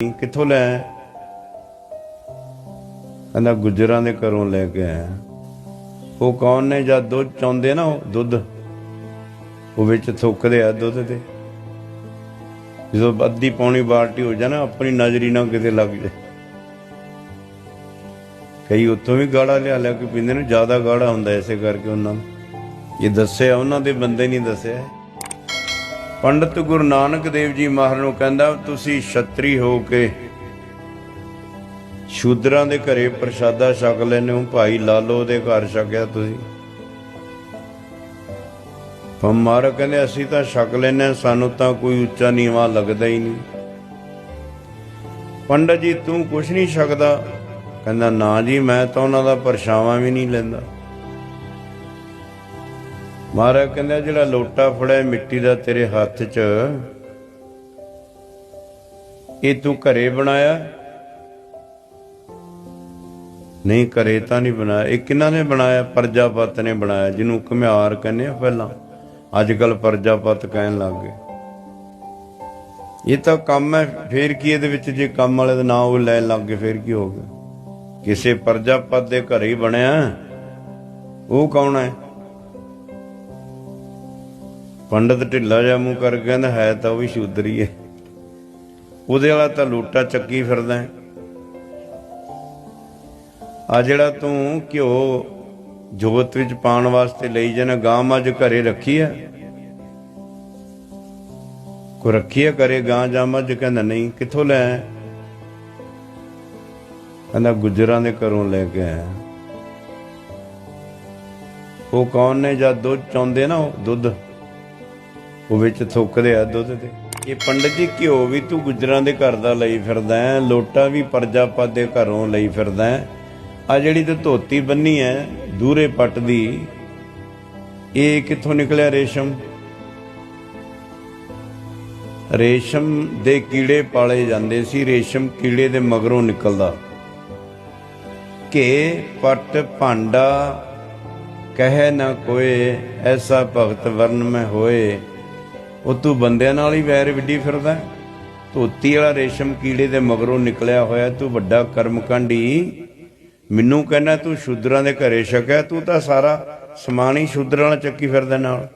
ਕਿੱਥੋਂ ਲੈ ਆਇਆ? ਕਹਿੰਦਾ ਗੁੱਜਰਾਂ ਦੇ ਘਰੋਂ ਲੈ ਕੇ ਆਇਆ। ਉਹ ਕੌਣ ਨੇ? ਜਦ ਦੁੱਧ ਚਾਉਂਦੇ ਨਾ ਉਹ ਦੁੱਧ, ਉਹ ਵਿੱਚ ਥੁੱਕਦੇ ਆ ਦੁੱਧ ਤੇ। ਜਦੋਂ ਅੱਧੀ ਪੌਣੀ ਬਾਲਟੀ ਹੋ ਜਾਣਾ, ਆਪਣੀ ਨਜ਼ਰੀ ਨਾ ਕਿਤੇ ਲੱਗ ਜਾਏ। ਕਈ ਉੱਥੋਂ ਵੀ ਗਾੜਾ ਲਿਆ ਲਿਆ ਕੇ ਪੀਂਦੇ ਨੇ, ਜ਼ਿਆਦਾ ਗਾੜਾ ਹੁੰਦਾ ਐਸੇ ਕਰਕੇ ਉਹਨਾਂ ਨੂੰ। ਇਹ ਦੱਸਿਆ, ਉਹਨਾਂ ਦੇ ਬੰਦੇ ਨਹੀਂ ਦੱਸਿਆ। ਪੰਡਤ ਗੁਰੂ ਨਾਨਕ ਦੇਵ ਜੀ ਮਹਾਰਾਜ ਨੂੰ ਕਹਿੰਦਾ ਤੁਸੀਂ ਛਤਰੀ ਹੋ ਕੇ ਸ਼ੂਦਰਾਂ ਦੇ ਘਰੇ ਪ੍ਰਸ਼ਾਦਾ ਛਕ ਲੈਨੇ ਹੋ ਭਾਈ ਲਾਲੋ ਦੇ ਘਰ ਛਕਿਆ ਤੁਸੀਂ? ਹਮਾਰਾ ਕਹਿੰਦੇ ਅਸੀਂ ਤਾਂ ਛਕ ਲੈਨੇ ਹਾਂ, ਸਾਨੂੰ ਤਾਂ ਕੋਈ ਉੱਚਾ ਨੀਵਾ ਲੱਗਦਾ ਹੀ ਨਹੀਂ। ਪੰਡਤ ਜੀ ਤੂੰ ਕੁਛ ਨਹੀਂ ਛਕਦਾ? ਕਹਿੰਦਾ ਨਾ ਜੀ ਮੈਂ ਤਾਂ ਉਹਨਾਂ ਦਾ ਪਰਛਾਵਾਂ ਵੀ ਨਹੀਂ ਲੈਂਦਾ। ਮਹਾਰਾਜ ਕਹਿੰਦਾ ਜਿਹੜਾ ਲੋਟਾ ਫੜਿਆ ਮਿੱਟੀ ਦਾ ਤੇਰੇ ਹੱਥ 'ਚ, ਇਹ ਤੂੰ ਘਰੇ ਬਣਾਇਆ? ਨਹੀਂ, ਘਰੇ ਤਾਂ ਨਹੀਂ ਬਣਾਇਆ। ਇਹ ਕਿਹਨਾਂ ਨੇ ਬਣਾਇਆ? ਪਰਜਾਪਤ ਨੇ ਬਣਾਇਆ, ਜਿਹਨੂੰ ਘੁਮਿਆਰ ਕਹਿੰਦੇ ਆ ਪਹਿਲਾਂ। ਅੱਜ ਕੱਲ ਪਰਜਾਪਤ ਕਹਿਣ ਲੱਗ ਗਏ। ਇਹ ਤਾਂ ਕੰਮ ਹੈ, ਫੇਰ ਕੀ ਇਹਦੇ ਵਿੱਚ ਜੇ ਕੰਮ ਵਾਲੇ ਦਾ ਨਾਂ ਉਹ ਲੈਣ ਲੱਗ ਗਏ, ਫੇਰ ਕੀ ਹੋ ਗਿਆ? ਕਿਸੇ ਪ੍ਰਜਾਪਤ ਦੇ ਘਰੇ ਹੀ ਬਣਿਆ। ਉਹ ਕੌਣ ਹੈ? ਪੰਡਤ ਢਿੱਲਾ ਜਿਹਾ ਮੂੰਹ ਕਰ ਕਹਿੰਦਾ, ਹੈ ਤਾਂ ਉਹ ਵੀ ਸ਼ੂਦਰੀ ਹੈ। ਉਹਦੇ ਵਾਲਾ ਤਾਂ ਲੋਟਾ ਚੱਕੀ ਫਿਰਦਾ ਹੈ। ਆ ਜਿਹੜਾ ਤੂੰ ਘਿਓ ਜੋਤ ਵਿੱਚ ਪਾਉਣ ਵਾਸਤੇ ਲਈ ਜਾਣਾ, ਗਾਂ ਮੱਝ ਘਰੇ ਰੱਖੀ ਆ? ਕੋ ਰੱਖੀ ਆ ਘਰੇ ਗਾਂ ਜਾਂ ਮੱਝ? ਕਹਿੰਦਾ, ਨਹੀਂ, ਕਿੱਥੋਂ ਲੈ ਆਇਆ? ਕਹਿੰਦਾ, ਗੁਜਰਾਂ ਦੇ ਘਰੋਂ ਲੈ ਕੇ ਆਇਆ। ਉਹ ਕੌਣ ਨੇ? ਜਦ ਦੁੱਧ ਚਾਉਂਦੇ ਨਾ ਉਹ, ਦੁੱਧ। ਉਹ ਵਿੱਚ ਥੁੱਕਦੇ ਆ ਦੁੱਧ ਤੇ। ਇਹ ਪੰਡਤ ਜੀ ਘਿਓ ਵੀ ਤੂੰ ਗੁਜਰਾਂ ਦੇ ਘਰ ਦਾ ਲਈ ਫਿਰਦਾ ਹੈ, ਲੋਟਾ ਵੀ ਪ੍ਰਜਾਪਤ ਦੇ ਘਰੋਂ ਲਈ ਫਿਰਦਾ ਹੈ। ਆ ਜਿਹੜੀ ਤੇ ਧੋਤੀ ਬੰਨੀ ਹੈ, ਦੂਰੇ ਪੱਟ ਦੀ, ਇਹ ਕਿੱਥੋਂ ਨਿਕਲਿਆ ਰੇਸ਼ਮ? ਰੇਸ਼ਮ ਦੇ ਕੀੜੇ ਪਾਲੇ ਜਾਂਦੇ ਸੀ, ਰੇਸ਼ਮ ਕੀੜੇ ਦੇ ਮਗਰੋਂ ਨਿਕਲਦਾ। ਕਿ ਪਟ, ਭਾਂਡਾ, ਕਹਿ ਨਾ ਕੋਏ ਐਸਾ ਭਗਤ ਵਰਨ ਮੈਂ ਹੋਏ। ਉਹ ਤੂੰ ਬੰਦਿਆਂ ਨਾਲ ਹੀ ਵੈਰ ਵਿੱਢੀ ਫਿਰਦਾ। ਧੋਤੀ ਵਾਲਾ ਰੇਸ਼ਮ ਕੀੜੇ ਦੇ ਮਗਰੋਂ ਨਿਕਲਿਆ ਹੋਇਆ, ਤੂੰ ਵੱਡਾ ਕਰਮਕਾਂਡੀ। ਮੈਨੂੰ ਕਹਿੰਦਾ ਤੂੰ ਸ਼ੂਦਰਾਂ ਦੇ ਘਰੇ ਛਕਿਆ, ਤੂੰ ਤਾਂ ਸਾਰਾ ਸਮਾਨ ਹੀ ਸ਼ੂਦਰਾਂ ਨਾਲ ਚੱਕੀ ਫਿਰਦਾ ਨਾਲ।